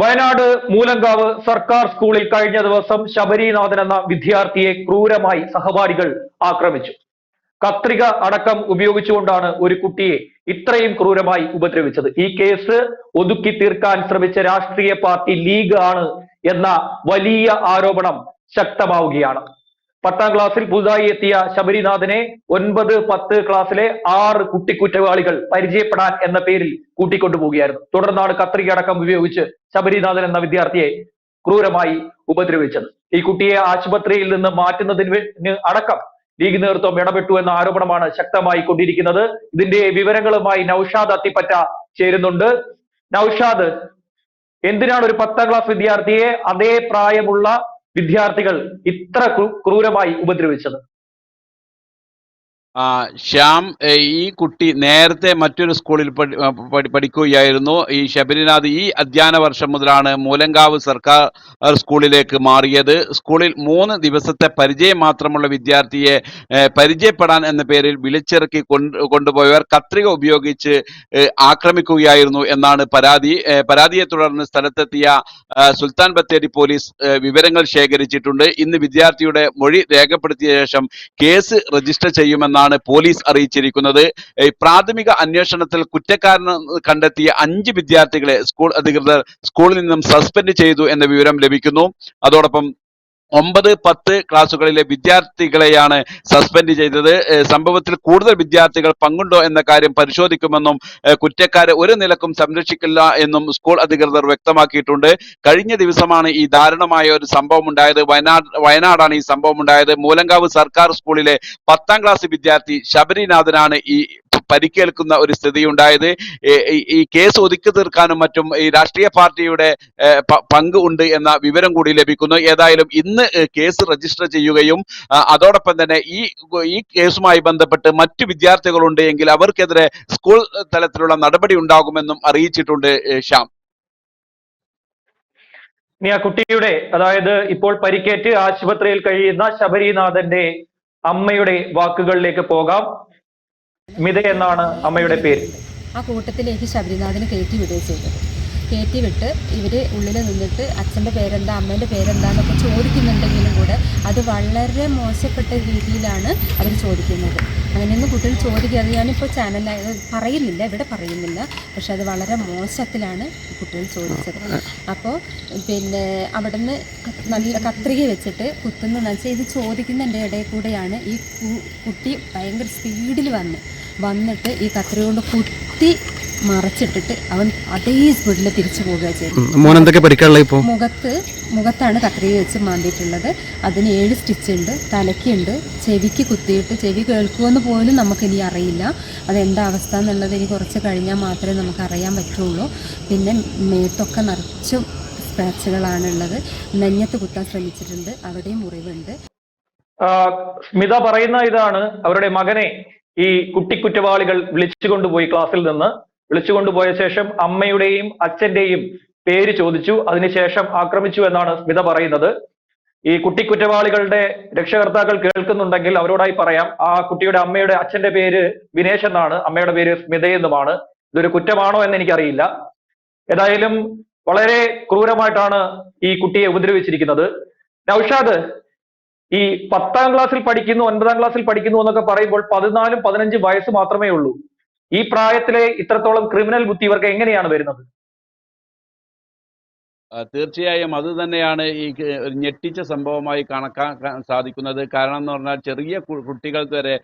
വയനാട് മൂലങ്കാവ് സർക്കാർ സ്കൂളിൽ കഴിഞ്ഞ ദിവസം ശബരിനാഥൻ എന്ന വിദ്യാർത്ഥിയെ ക്രൂരമായി സഹപാഠികൾ ആക്രമിച്ചു. കത്രിക അടക്കം ഉപയോഗിച്ചുകൊണ്ടാണ് ഒരു കുട്ടിയെ ഇത്രയും ക്രൂരമായി ഉപദ്രവിച്ചത്. ഈ കേസ് ഒതുക്കി തീർക്കാൻ ശ്രമിച്ച രാഷ്ട്രീയ പാർട്ടി ലീഗ് ആണ് എന്ന വലിയ ആരോപണം ശക്തമാവുകയാണ്. പത്താം ക്ലാസ്സിൽ പുതുതായി എത്തിയ ശബരിനാഥനെ ഒൻപത് പത്ത് ക്ലാസ്സിലെ ആറ് കുട്ടിക്കുറ്റവാളികൾ പരിചയപ്പെടാൻ എന്ന പേരിൽ കൂട്ടിക്കൊണ്ടുപോവുകയായിരുന്നു. തുടർന്നാണ് കത്രിക അടക്കം ഉപയോഗിച്ച് ശബരിനാഥൻ എന്ന വിദ്യാർത്ഥിയെ ക്രൂരമായി ഉപദ്രവിച്ചത്. ഈ കുട്ടിയെ ആശുപത്രിയിൽ നിന്ന് മാറ്റുന്നതിന് അടക്കം ലീഗ് നേതൃത്വം ഇടപെട്ടു എന്ന ആരോപണമാണ് ശക്തമായി കൊണ്ടിരിക്കുന്നത്. ഇതിന്റെ വിവരങ്ങളുമായി നൌഷാദ് അത്തിപ്പറ്റ ചേരുന്നുണ്ട്. നൌഷാദ് എന്തിനാണ് ഒരു പത്താം ക്ലാസ് വിദ്യാർത്ഥിയെ അതേ പ്രായമുള്ള വിദ്യാർത്ഥികൾ ഇത്ര ക്രൂ- ക്രൂരമായി ഉപദ്രവിച്ചത്. ശ്യാം ഈ കുട്ടി നേരത്തെ മറ്റൊരു സ്കൂളിൽ പഠി- പഠിക്കുകയായിരുന്നു. ഈ ശബരിനാഥ് ഈ അധ്യയന വർഷം മുതലാണ് മൂലങ്കാവ് സർക്കാർ സ്കൂളിലേക്ക് മാറിയത്. സ്കൂളിൽ മൂന്ന് ദിവസത്തെ പരിചയം മാത്രമുള്ള വിദ്യാർത്ഥിയെ പരിചയപ്പെടാൻ എന്ന പേരിൽ വിളിച്ചിറക്കി കൊണ്ടുപോയവർ കത്രിക ഉപയോഗിച്ച് ആക്രമിക്കുകയായിരുന്നു എന്നാണ് പരാതി. പരാതിയെ തുടർന്ന് സ്ഥലത്തെത്തിയ സുൽത്താൻ ബത്തേരി പോലീസ് വിവരങ്ങൾ ശേഖരിച്ചിട്ടുണ്ട്. ഇന്ന് വിദ്യാർത്ഥിയുടെ മൊഴി രേഖപ്പെടുത്തിയ ശേഷം കേസ് രജിസ്റ്റർ ചെയ്യുമെന്നാണ് പോലീസ് അറിയിച്ചിരിക്കുന്നത്. പ്രാഥമിക അന്വേഷണത്തിൽ കുറ്റക്കാരൻ കണ്ടെത്തിയ അഞ്ച് വിദ്യാർത്ഥികളെ സ്കൂൾ അധികൃതർ സ്കൂളിൽ നിന്നും സസ്പെൻഡ് ചെയ്തു എന്ന വിവരം ലഭിക്കുന്നു. അതോടൊപ്പം ഒമ്പത് പത്ത് ക്ലാസ്സുകളിലെ വിദ്യാർത്ഥികളെയാണ് സസ്പെൻഡ് ചെയ്തത്. സംഭവത്തിൽ കൂടുതൽ വിദ്യാർത്ഥികൾ പങ്കുണ്ടോ എന്ന കാര്യം പരിശോധിക്കുമെന്നും കുറ്റക്കാരെ ഒരു നിലക്കും സംരക്ഷിക്കില്ല എന്നും സ്കൂൾ അധികൃതർ വ്യക്തമാക്കിയിട്ടുണ്ട്. കഴിഞ്ഞ ദിവസമാണ് ഈ ദാരുണമായ ഒരു സംഭവം ഉണ്ടായത് വയനാട് വയനാടാണ് ഈ സംഭവം ഉണ്ടായത് മൂലങ്കാവ് സർക്കാർ സ്കൂളിലെ പത്താം ക്ലാസ് വിദ്യാർത്ഥി ശബരിനാഥനാണ് ഈ പരിക്കേൽക്കുന്ന ഒരു സ്ഥിതി ഉണ്ടായത് ഈ- കേസ് ഒതുക്കി തീർക്കാനും മറ്റും ഈ രാഷ്ട്രീയ പാർട്ടിയുടെ പങ്ക് ഉണ്ട് എന്ന വിവരം കൂടി ലഭിക്കുന്നു. ഏതായാലും ഇന്ന് കേസ് രജിസ്റ്റർ ചെയ്യുകയും അതോടൊപ്പം തന്നെ ഈ ഈ കേസുമായി ബന്ധപ്പെട്ട് മറ്റു വിദ്യാർത്ഥികളുണ്ട് എങ്കിൽ അവർക്കെതിരെ സ്കൂൾ തലത്തിലുള്ള നടപടി ഉണ്ടാകുമെന്നും അറിയിച്ചിട്ടുണ്ട് ശ്യാം. ഇനി ആ കുട്ടിയുടെ അതായത് ഇപ്പോൾ പരിക്കേറ്റ് ആശുപത്രിയിൽ കഴിയുന്ന ശബരിനാഥന്റെ അമ്മയുടെ വാക്കുകളിലേക്ക് പോകാം. സ്മിത എന്നാണ് അമ്മയുടെ പേര്. ആ കൂട്ടത്തിലേക്ക് ശബരിനാഥനെ കയറ്റി വിടുകയും ചെയ്തത് കയറ്റി വിട്ട് ഇവർ ഉള്ളിൽ നിന്നിട്ട് അച്ഛന്റെ പേരെന്താ അമ്മേന്റെ പേരെന്താന്നൊക്കെ ചോദിക്കുന്നുണ്ടെങ്കിലും കൂടെ അത് വളരെ മോശപ്പെട്ട രീതിയിലാണ് അവർ ചോദിക്കുന്നത്. അങ്ങനെയൊന്നും കുട്ടികൾ ചോദിക്കാതെ ഞാനിപ്പോൾ ചാനലായ പറയുന്നില്ല ഇവിടെ പറയുന്നില്ല പക്ഷെ അത് വളരെ മോശത്തിലാണ് കുട്ടികൾ ചോദിച്ചത്. അപ്പോൾ പിന്നെ അവിടുന്ന് നല്ല കത്രിക വെച്ചിട്ട് കുത്തുന്നതെന്ന് വെച്ചാൽ ഇത് ചോദിക്കുന്നതിന്റെ ഇടയിൽ കൂടെയാണ് ഈ കുട്ടി ഭയങ്കര സ്പീഡിൽ വന്ന് വന്നിട്ട് ഈ കത്രിക കൊണ്ട് കുത്തി മറച്ചിട്ടിട്ട് അവൻ അതേ സ്പീഡിൽ തിരിച്ചു പോവുക ചെയ്തു ഇപ്പോൾ മുഖത്ത് മുഖത്താണ് കത്രിക വെച്ച് മാന്തിയിട്ടുള്ളത്. അതിന് ഏഴ് സ്റ്റിച്ച് ഉണ്ട് തലയ്ക്കുണ്ട് ചെവിക്ക് കുത്തിയിട്ട് ചെവി കേൾക്കുമെന്ന് പോലും നമുക്കിനി അറിയില്ല. അതെന്താ അവസ്ഥ എന്നുള്ളത് ഇനി കുറച്ച് കഴിഞ്ഞാൽ മാത്രമേ നമുക്ക് അറിയാൻ പറ്റുള്ളൂ. പിന്നെ മേത്തൊക്കെ നിറച്ചും സ്ക്രാച്ചുകളാണുള്ളത്. നെഞ്ഞത്ത് കുത്താൻ ശ്രമിച്ചിട്ടുണ്ട്. അവിടെയും മുറിവുണ്ട്. സ്മിത പറയുന്ന ഇതാണ് അവരുടെ മകനെ. ഈ കുട്ടിക്കുറ്റവാളികൾ വിളിച്ചുകൊണ്ടുപോയി ക്ലാസ്സിൽ നിന്ന്. വിളിച്ചുകൊണ്ടുപോയ ശേഷം അമ്മയുടെയും അച്ഛന്റെയും പേര് ചോദിച്ചു. അതിനുശേഷം ആക്രമിച്ചു എന്നാണ് സ്മിത പറയുന്നത്. ഈ കുട്ടിക്കുറ്റവാളികളുടെ രക്ഷകർത്താക്കൾ കേൾക്കുന്നുണ്ടെങ്കിൽ അവരോടായി പറയാം ആ കുട്ടിയുടെ അമ്മയുടെ അച്ഛന്റെ പേര് വിനേഷ് എന്നാണ്. അമ്മയുടെ പേര് സ്മിത എന്നുമാണ്. ഇതൊരു കുറ്റമാണോ എന്ന് എനിക്കറിയില്ല. ഏതായാലും വളരെ ക്രൂരമായിട്ടാണ് ഈ കുട്ടിയെ ഉപദ്രവിച്ചിരിക്കുന്നത്. നൌഷാദ് ഈ പത്താം ക്ലാസ്സിൽ പഠിക്കുന്നു ഒൻപതാം ക്ലാസ്സിൽ പഠിക്കുന്നു എന്നൊക്കെ പറയുമ്പോൾ പതിനാലും പതിനഞ്ചും വയസ്സ് മാത്രമേ ഉള്ളൂ. ഈ പ്രായത്തിലെ ഇത്രത്തോളം ക്രിമിനൽ ബുദ്ധി ഇവർക്ക് എങ്ങനെയാണ് വരുന്നത്? തീർച്ചയായും അത് തന്നെയാണ് ഈ ഞെട്ടിച്ച സംഭവമായി കണക്കാൻ സാധിക്കുന്നത്. കാരണം എന്ന് പറഞ്ഞാൽ ചെറിയ കുട്ടികൾ കുട്ടികൾക്ക് വരെ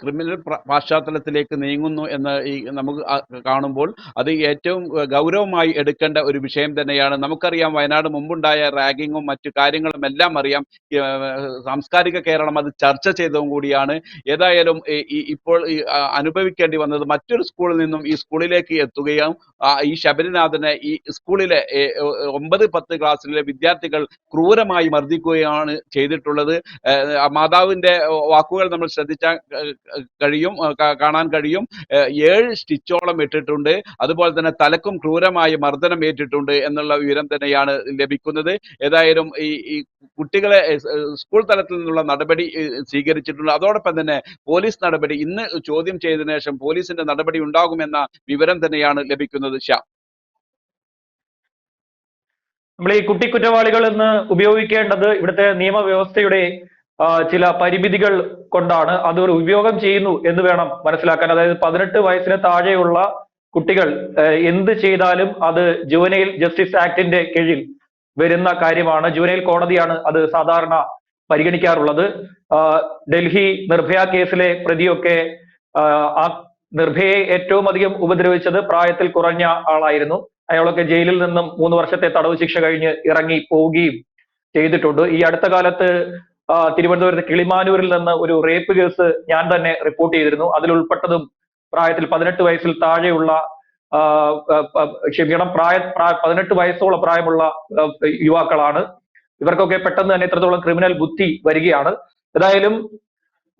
ക്രിമിനൽ പശ്ചാത്തലത്തിലേക്ക് നീങ്ങുന്നു എന്ന് ഈ നമുക്ക് കാണുമ്പോൾ അത് ഏറ്റവും ഗൗരവമായി എടുക്കേണ്ട ഒരു വിഷയം തന്നെയാണ്. നമുക്കറിയാം വയനാട് മുമ്പുണ്ടായ റാഗിങ്ങും മറ്റു കാര്യങ്ങളും എല്ലാം അറിയാം. സാംസ്കാരിക കേരളം അത് ചർച്ച ചെയ്തതും കൂടിയാണ്. ഏതായാലും ഇപ്പോൾ അനുഭവിക്കേണ്ടി വന്നത് മറ്റൊരു സ്കൂളിൽ നിന്നും ഈ സ്കൂളിലേക്ക് എത്തുകയും ഈ ശബരിനാഥനെ ഈ സ്കൂളിലെ ഒമ്പത് പത്ത് ക്ലാസ്സിലെ വിദ്യാർത്ഥികൾ ക്രൂരമായി മർദ്ദിക്കുകയാണ് ചെയ്തിട്ടുള്ളത്. മാതാവിന്റെ വാക്കുകൾ നമ്മൾ ശ്രദ്ധിച്ചാൽ കഴിയും കാണാൻ കഴിയും. ഏഴ് സ്റ്റിച്ചോളം ഇട്ടിട്ടുണ്ട്. അതുപോലെ തന്നെ തലക്കും ക്രൂരമായ മർദ്ദനം ഏറ്റിട്ടുണ്ട് എന്നുള്ള വിവരം തന്നെയാണ് ലഭിക്കുന്നത്. ഏതായാലും ഈ കുട്ടികളെ സ്കൂൾ തലത്തിൽ നിന്നുള്ള നടപടി സ്വീകരിച്ചിട്ടുണ്ട്. അതോടൊപ്പം തന്നെ പോലീസ് നടപടി. ഇന്ന് ചോദ്യം ചെയ്തതിനു ശേഷം പോലീസിന്റെ നടപടി ഉണ്ടാകുമെന്ന വിവരം തന്നെയാണ് ലഭിക്കുന്നത്. ശ്യാം. നമ്മൾ ഈ കുട്ടി കുറ്റവാളികൾ എന്ന് ഉപയോഗിക്കേണ്ടത് ഇവിടുത്തെ നിയമവ്യവസ്ഥയുടെ ചില പരിമിതികൾ കൊണ്ടാണ്. അത് ഒരു ഉപയോഗം ചെയ്യുന്നു എന്ന് വേണം മനസ്സിലാക്കാൻ. അതായത് പതിനെട്ട് വയസ്സിന് താഴെയുള്ള കുട്ടികൾ എന്ത് ചെയ്താലും അത് ജുവനൈൽ ജസ്റ്റിസ് ആക്ടിന്റെ കീഴിൽ വരുന്ന കാര്യമാണ്. ജുവനൈൽ കോടതിയാണ് അത് സാധാരണ പരിഗണിക്കാറുള്ളത്. ഡൽഹി നിർഭയ കേസിലെ പ്രതിയൊക്കെ ആ, നിർഭയെ ഏറ്റവും അധികം ഉപദ്രവിച്ചത് പ്രായത്തിൽ കുറഞ്ഞ ആളായിരുന്നു. അയാളൊക്കെ ജയിലിൽ നിന്നും മൂന്ന് വർഷത്തെ തടവ് ശിക്ഷ കഴിഞ്ഞ് ഇറങ്ങി പോവുകയും ചെയ്തിട്ടുണ്ട്. ഈ അടുത്ത കാലത്ത് തിരുവനന്തപുരത്ത് കിളിമാനൂരിൽ നിന്ന് ഒരു റേപ്പ് കേസ് ഞാൻ തന്നെ റിപ്പോർട്ട് ചെയ്തിരുന്നു. അതിൽ ഉൾപ്പെട്ടതും പ്രായത്തിൽ പതിനെട്ട് വയസ്സിൽ താഴെയുള്ള ക്ഷമിക്കണം പ്രായ- പതിനെട്ട് വയസ്സോളം പ്രായമുള്ള യുവാക്കളാണ്. ഇവർക്കൊക്കെ പെട്ടെന്ന് തന്നെ ഇത്രത്തോളം ക്രിമിനൽ ബുദ്ധി വരികയാണ്. ഏതായാലും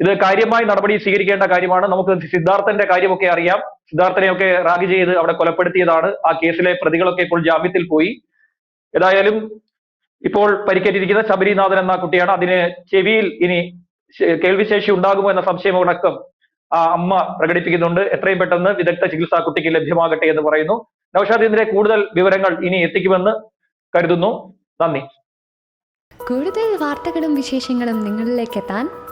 ഇത് കാര്യമായി നടപടി സ്വീകരിക്കേണ്ട കാര്യമാണ്. നമുക്ക് സിദ്ധാർത്ഥന്റെ കാര്യമൊക്കെ അറിയാം. സിദ്ധാർത്ഥനെയൊക്കെ റാഗ് ചെയ്ത് അവിടെ കൊലപ്പെടുത്തിയതാണ്. ആ കേസിലെ പ്രതികളൊക്കെ ഇപ്പോൾ ജാമ്യത്തിൽ പോയി. ഏതായാലും ഇപ്പോൾ പരിക്കേറ്റിരിക്കുന്ന ശബരിനാഥൻ എന്ന കുട്ടിയാണ്. അതിന് ചെവിയിൽ ഇനി കേൾവിശേഷി ഉണ്ടാകുമോ എന്ന സംശയം അടക്കം ആ അമ്മ പ്രകടിപ്പിക്കുന്നുണ്ട്. എത്രയും പെട്ടെന്ന് വിദഗ്ധ ചികിത്സ കുട്ടിക്ക് ലഭ്യമാകട്ടെ എന്ന് പറയുന്നു. നൌഷാദ് ഇതിന്റെ കൂടുതൽ വിവരങ്ങൾ ഇനി എത്തിക്കുമെന്ന് കരുതുന്നു. നന്ദി. കൂടുതൽ വാർത്തകളും വിശേഷങ്ങളും നിങ്ങളിലേക്ക് എത്താൻ